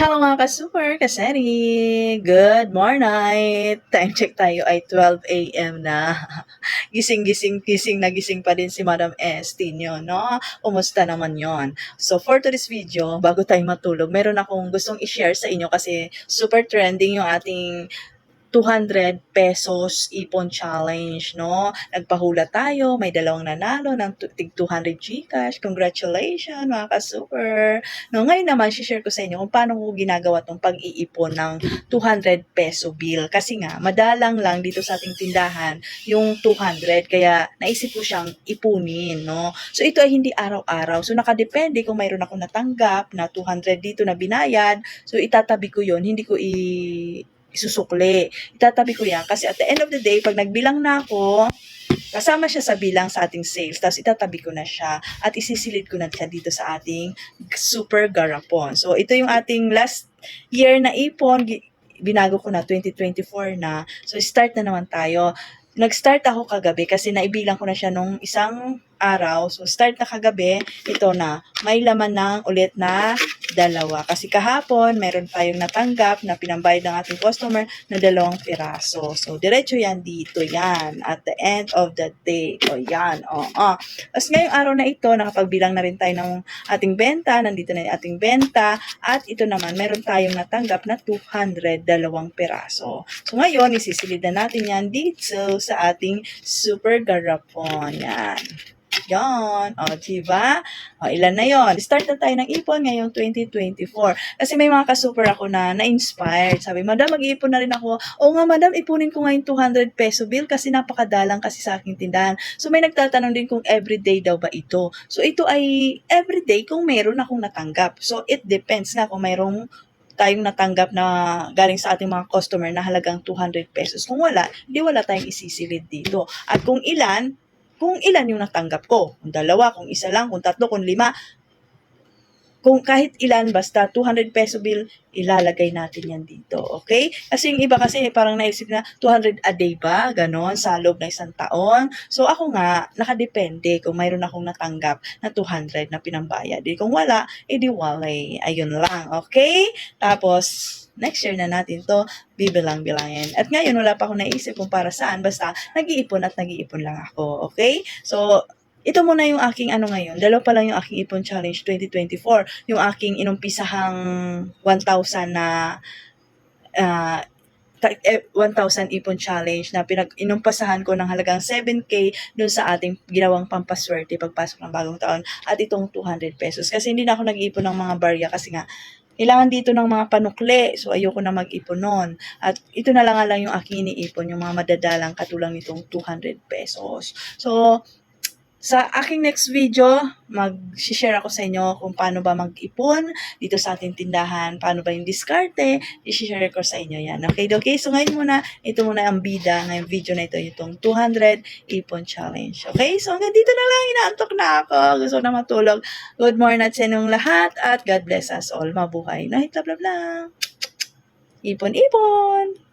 Hello mga ka-super, kaseri! Good morning! Time check tayo ay 12 a.m. na. Gising-gising, gising na pa din si Madam Estinio, no? Umusta naman yon? So for today's video, bago tayo matulog, meron akong gustong i-share sa inyo kasi super trending yung ating 200 pesos ipon challenge, no? Nagpahula tayo, may dalawang nanalo ng tig 200 Gcash. Congratulations, mga ka-super! No, ngayon naman, share ko sa inyo kung paano ko ginagawa tong pag-iipon ng 200 peso bill. Kasi nga, madalang lang dito sa ating tindahan yung 200, kaya naisip ko siyang ipunin, no? So, ito ay hindi araw-araw. So, nakadepende kung mayroon ako natanggap na 200 dito na binayad. So, itatabi ko yon hindi ko i isusukli. Itatabi ko yan kasi at the end of the day, pag nagbilang na ako, kasama siya sa bilang sa ating sales. Tapos itatabi ko na siya at isisilid ko na siya dito sa ating super garapon. So ito yung ating last year na ipon. Binago ko na 2024 na. So start na naman tayo. Nag-start ako kagabi kasi naibilang ko na siya nung isang araw. So start na kagabi, ito na. May laman ng ulit na dalawa. Kasi kahapon, meron tayong natanggap na pinambayad ng ating customer na dalawang piraso. So, diretso yan dito, yan. At the end of the day. O, yan. O, o. Tapos ngayong araw na ito, nakapagbilang na rin tayo ng ating benta. Nandito na yung ating benta. At ito naman, meron tayong natanggap na 200 dalawang piraso. So, ngayon, isisilid na natin yan dito sa ating super garapon. Yan. Yan. O, diba? O, ilan na yon Start na tayo ng ipon ngayong 2024. Kasi may mga ka-super ako na na-inspired. Sabi, Madam, mag-iipon na rin ako. O nga, Madam, ipunin ko ngayon 200 peso bill kasi napakadalang kasi sa aking tindahan. So, may nagtatanong din kung everyday daw ba ito. So, ito ay everyday kung meron akong natanggap. So, it depends nga kung mayroong tayong natanggap na galing sa ating mga customer na halagang 200 pesos. Kung wala, hindi wala tayong isisilid dito. At kung ilan, kung ilan yung natanggap ko. Kung dalawa, kung isa lang, kung tatlo, kung lima. Kung kahit ilan, basta 200 peso bill, ilalagay natin yan dito. Okay? Kasi yung iba kasi parang naisip na 200 a day ba? Ganon, sa loob ng isang taon. So ako nga, nakadepende kung mayroon akong natanggap na 200 na pinambayad. Di kung wala, edi walay. Ayun lang. Okay? Tapos, next year na natin to bibilang-bilangin. At ngayon, wala pa akong naisip kung para saan. Basta, nag-iipon at nag-iipon lang ako. Okay? So, ito muna yung aking ano ngayon. Dalawa pa lang yung aking Ipon Challenge 2024. Yung aking inumpisahang 1,000 na ah, ta- eh, 1,000 Ipon Challenge na pinag inumpasahan ko ng halagang 7K dun sa ating ginawang pampaswerte pagpasok ng bagong taon at itong 200 pesos. Kasi hindi na ako nag-iipon ng mga barya kasi nga kailangan dito ng mga panukli. So, ayoko na mag-ipon nun. At ito na lang lang yung aking iniipon, yung mga madadalang katulang nitong 200 pesos. So, sa aking next video, mag-share ako sa inyo kung paano ba mag-ipon dito sa ating tindahan, paano ba yung diskarte, i-share ko sa inyo yan. Okay, okay? So ngayon muna, ito muna ang bida ngayong video na ito, itong 200 ipon challenge. Okay? So hanggang dito na lang, inaantok na ako. Gusto na matulog. Good morning at sa inyong lahat at God bless us all. Mabuhay. Nahit bla bla bla. Ipon, ipon!